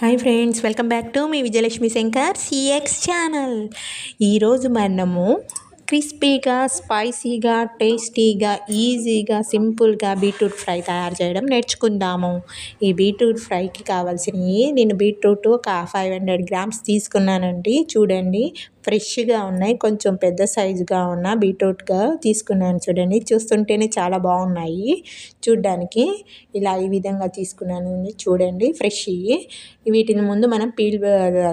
Hi friends welcome back to me Vijayalakshmi Shankar CX channel ఈరోజు మనము క్రిస్పీగా స్పైసీగా టేస్టీగా ఈజీగా సింపుల్గా బీట్రూట్ ఫ్రై తయారు చేయడం నేర్చుకుందాము. ఈ బీట్రూట్ ఫ్రైకి కావాల్సినవి నేను బీట్రూట్ ఒక ఫైవ్ హండ్రెడ్ గ్రామ్స్ తీసుకున్నానండి. చూడండి ఫ్రెష్గా ఉన్నాయి. కొంచెం పెద్ద సైజుగా ఉన్న బీట్రూట్గా తీసుకున్నాను చూడండి. చూస్తుంటేనే చాలా బాగున్నాయి చూడ్డానికి. ఇలా ఈ విధంగా తీసుకున్నాను చూడండి ఫ్రెష్ వీటిని ముందు మనం పీల్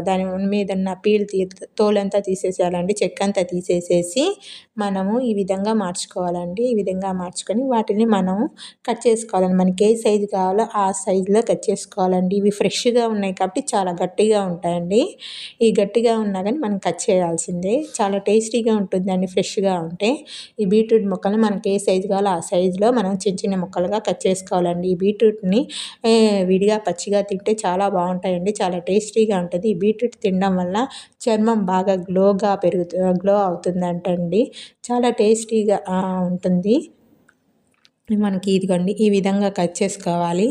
దాని మీద ఉన్న పీల్ తీ తోలంతా తీసేసేయాలండి. చెక్క అంతా తీసేసేసి మనము ఈ విధంగా మార్చుకోవాలండి. ఈ విధంగా మార్చుకొని వాటిని మనం కట్ చేసుకోవాలండి. మనకి ఏ సైజు కావాలో ఆ సైజులో కట్ చేసుకోవాలండి. ఇవి ఫ్రెష్గా ఉన్నాయి కాబట్టి చాలా గట్టిగా ఉంటాయండి. ఈ గట్టిగా ఉన్నా కానీ మనం కట్ చేయాలి. చేయాల్సిందే చాలా టేస్టీగా ఉంటుందండి ఫ్రెష్గా ఉంటే. ఈ బీట్రూట్ ముక్కలు మనకి ఏ సైజు కావాలో ఆ సైజులో మనం చిన్న చిన్న ముక్కలుగా కట్ చేసుకోవాలండి. ఈ బీట్రూట్ని విడిగా పచ్చిగా తింటే చాలా బాగుంటాయండి చాలా టేస్టీగా ఉంటుంది. ఈ బీట్రూట్ తినడం వల్ల చర్మం బాగా గ్లోగా పెరుగుతు గ్లో అవుతుందంటండి. చాలా టేస్టీగా ఉంటుంది. మనకి ఇదిగోండి ఈ విధంగా కట్ చేసుకోవాలి.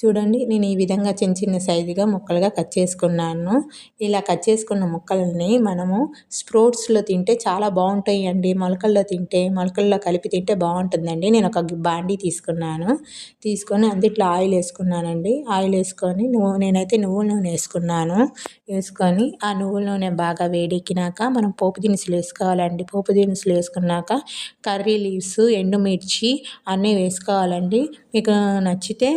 చూడండి నేను ఈ విధంగా చిన్న చిన్న సైజుగా ముక్కలుగా కట్ చేసుకున్నాను. ఇలా కట్ చేసుకున్న ముక్కల్ని మనము స్ప్రోట్స్లో తింటే చాలా బాగుంటాయి అండి మొలకల్లో తింటే మొలకల్లో కలిపి తింటే బాగుంటుందండి. నేను ఒక బాండీ తీసుకున్నాను. తీసుకొని అందుట్లో ఆయిల్ వేసుకున్నానండి. ఆయిల్ వేసుకొని నువ్వు నేనైతే నువ్వుల నూనె వేసుకున్నాను. వేసుకొని ఆ నువ్వుల నూనె బాగా వేడెక్కినాక మనం పోపు దినుసులు వేసుకోవాలండి. పోపు దినుసులు వేసుకున్నాక కర్రీ లీవ్స్ ఎండుమిర్చి అన్నీ వేసుకోవాలండి. మీకు నచ్చితే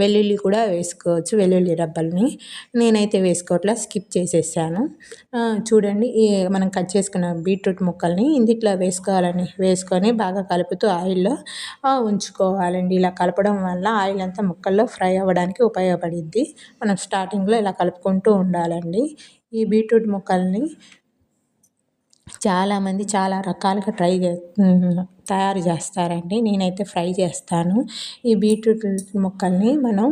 వెల్లుల్లి కూడా వేసుకోవచ్చు వెల్లుల్లి రబ్బల్ని. నేనైతే వేసుకోవట్లా స్కిప్ చేసేసాను. చూడండి మనం కట్ చేసుకున్న బీట్రూట్ ముక్కల్ని ఇందిట్లో వేసుకోవాలని వేసుకొని బాగా కలుపుతూ ఆయిల్లో ఉంచుకోవాలండి. ఇలా కలపడం వల్ల ఆయిల్ అంతా ముక్కల్లో ఫ్రై అవ్వడానికి ఉపయోగపడిద్ది. మనం స్టార్టింగ్లో ఇలా కలుపుకుంటూ ఉండాలండి. ఈ బీట్రూట్ ముక్కల్ని చాలామంది చాలా రకాలుగా ట్రై చే తయారు చేస్తారండి. నేనైతే ఫ్రై చేస్తాను. ఈ బీట్రూట్ ముక్కల్ని మనం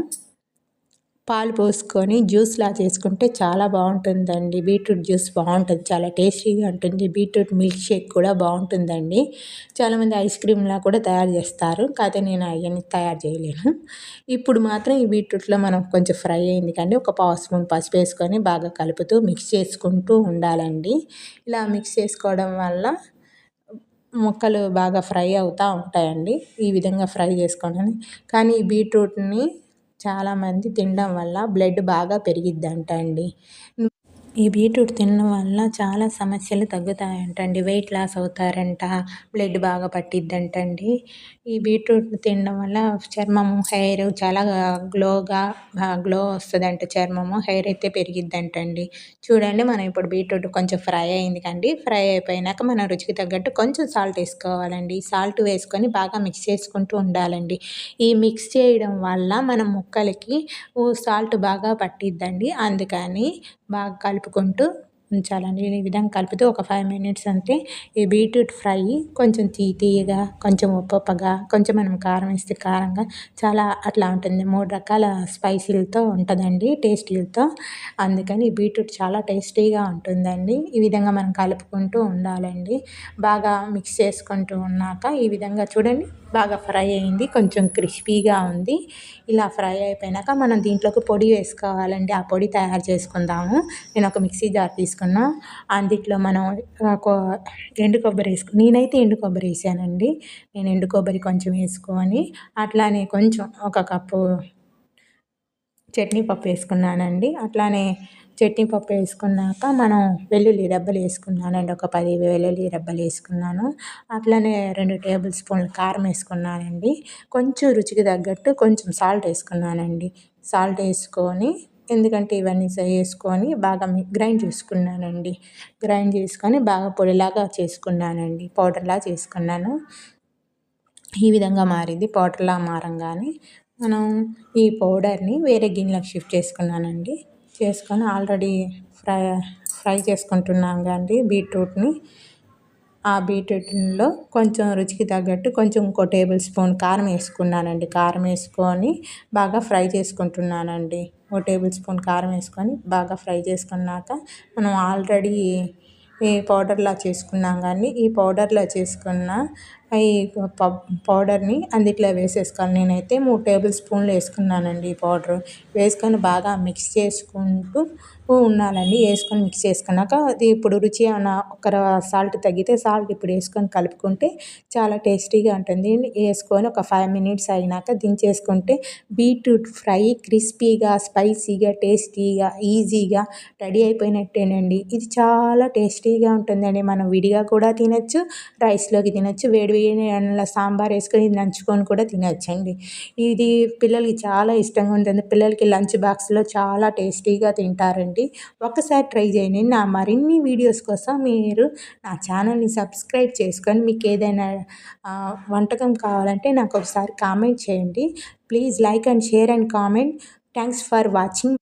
పాలు పోసుకొని జ్యూస్లా చేసుకుంటే చాలా బాగుంటుందండి. బీట్రూట్ జ్యూస్ బాగుంటుంది. చాలా టేస్టీగా ఉంటుంది. బీట్రూట్ మిల్క్ షేక్ కూడా బాగుంటుందండి. చాలామంది ఐస్ క్రీమ్లా కూడా తయారు చేస్తారు. కాకపోతే నేను అవన్నీ తయారు చేయలేను. ఇప్పుడు మాత్రం ఈ బీట్రూట్లో మనం కొంచెం ఫ్రై అయింది కానీ ఒక పావు స్పూన్ పసుపు వేసుకొని బాగా కలుపుతూ మిక్స్ చేసుకుంటూ ఉండాలండి. ఇలా మిక్స్ చేసుకోవడం వల్ల ముక్కలు బాగా ఫ్రై అవుతూ ఉంటాయండి. ఈ విధంగా ఫ్రై చేసుకోండి కానీ ఈ బీట్రూట్ని చాలామంది తినడం వల్ల బ్లడ్ బాగా పెరిగిద్దంట అండి ఈ బీట్రూట్ తినడం వల్ల చాలా సమస్యలు తగ్గుతాయంటండి. వెయిట్ లాస్ అవుతారంట బ్లడ్ బాగా పట్టిద్దంటండి. ఈ బీట్రూట్ తినడం వల్ల చర్మము హెయిర్ చాలా గ్లోగా గ్లో వస్తుందంట చర్మము హెయిర్ అయితే పెరిగిద్దంటండి. చూడండి మనం ఇప్పుడు బీట్రూట్ కొంచెం ఫ్రై అయింది కండి ఫ్రై అయిపోయినాక మనం రుచికి తగ్గట్టు కొంచెం సాల్ట్ వేసుకోవాలండి. సాల్ట్ వేసుకొని బాగా మిక్స్ చేసుకుంటూ ఉండాలండి. ఈ మిక్స్ చేయడం వల్ల మనం ముక్కలకి సాల్ట్ బాగా పట్టిద్దండి. అందుకని బాగా కలుపుకుంటూ ఉంచాలండి. ఈ విధంగా కలుపుతూ ఒక ఫైవ్ మినిట్స్ అంటే ఈ బీట్రూట్ ఫ్రై కొంచెం తీ తీయగా కొంచెం ఉప్పగా కొంచెం మనం కారం వేస్తే కారంగా చాలా అట్లా ఉంటుంది. మూడు రకాల స్పైసీలతో ఉంటుందండి టేస్టీలతో. అందుకని ఈ బీట్రూట్ చాలా టేస్టీగా ఉంటుందండి. ఈ విధంగా మనం కలుపుకుంటూ ఉండాలండి. బాగా మిక్స్ చేసుకుంటూ ఉన్నాక ఈ విధంగా చూడండి. బాగా ఫ్రై అయింది. కొంచెం క్రిస్పీగా ఉంది. ఇలా ఫ్రై అయిపోయినాక మనం దీంట్లోకి పొడి వేసుకోవాలండి. ఆ పొడి తయారు చేసుకుందాము. నేను ఒక మిక్సీ జార్ తీసుకున్నా. అందుట్లో మనం ఎండు కొబ్బరి వేసుకు నేనైతే ఎండు కొబ్బరి వేసానండి. నేను ఎండు కొబ్బరి కొంచెం వేసుకొని అట్లానే కొంచెం ఒక కప్పు చట్నీ పప్పు వేసుకున్నానండి. అట్లానే చట్నీ పప్పు వేసుకున్నాక మనం వెల్లుల్లి రెబ్బలు వేసుకున్నానండి. ఒక పది వెల్లుల్లి రెబ్బలు వేసుకున్నాను. అట్లనే రెండు టేబుల్ స్పూన్లు కారం వేసుకున్నానండి. కొంచెం రుచికి తగ్గట్టు కొంచెం సాల్ట్ వేసుకున్నానండి. సాల్ట్ వేసుకొని ఎందుకంటే ఇవన్నీ వేసుకొని బాగా గ్రైండ్ చేసుకున్నానండి. గ్రైండ్ చేసుకొని బాగా పొడిలాగా చేసుకున్నానండి. పౌడర్లా చేసుకున్నాను. ఈ విధంగా మారింది పౌడర్లా మారంగానే మనం ఈ పౌడర్ని వేరే గిన్నెలకు షిఫ్ట్ చేసుకున్నానండి. చేసుకొని ఆల్రెడీ ఫ్రై ఫ్రై చేసుకుంటున్నాం కానీ బీట్రూట్ని. ఆ బీట్రూట్లో కొంచెం రుచికి తగ్గట్టు కొంచెం ఇంకో టేబుల్ స్పూన్ కారం వేసుకున్నానండి. కారం వేసుకొని బాగా ఫ్రై చేసుకుంటున్నానండి. ఓ టేబుల్ స్పూన్ కారం వేసుకొని బాగా ఫ్రై చేసుకున్నాక మనం ఆల్రెడీ ఈ పౌడర్లా చేసుకున్నాం కానీ ఈ పౌడర్లో చేసుకున్న ఈ పౌడర్ని అందుట్లో వేసేసుకోవాలి నేనైతే మూడు టేబుల్ స్పూన్లు వేసుకున్నానండి ఈ పౌడర్. వేసుకొని బాగా మిక్స్ చేసుకుంటూ ఉండాలండి. వేసుకొని మిక్స్ చేసుకున్నాక అది ఇప్పుడు రుచి ఏమైనా ఒక సాల్ట్ తగ్గితే సాల్ట్ ఇప్పుడు వేసుకొని కలుపుకుంటే చాలా టేస్టీగా ఉంటుంది. వేసుకొని ఒక ఫైవ్ మినిట్స్ అయినాక దించేసుకుంటే బీట్రూట్ ఫ్రై క్రిస్పీగా స్పైసీగా టేస్టీగా ఈజీగా రెడీ అయిపోయినట్టేనండి. ఇది చాలా టేస్టీగా ఉంటుందండి. మనం విడిగా కూడా తినచ్చు రైస్లోకి తినచ్చు వేడి వేడి అన్నంలో సాంబార్ వేసుకొని నంచుకొని కూడా తినచ్చండి. ఇది పిల్లలకి చాలా ఇష్టంగా ఉంటుంది. పిల్లలకి లంచ్ బాక్స్లో చాలా టేస్టీగా తింటారండి. ఒకసారి ట్రై చేయండి. నా మరిన్ని వీడియోస్ కోసం మీరు నా ఛానల్ని సబ్స్క్రైబ్ చేసుకొని మీకు ఏదైనా వంటకం కావాలంటే నాకు ఒకసారి కామెంట్ చేయండి. Please like and share and comment. Thanks for watching.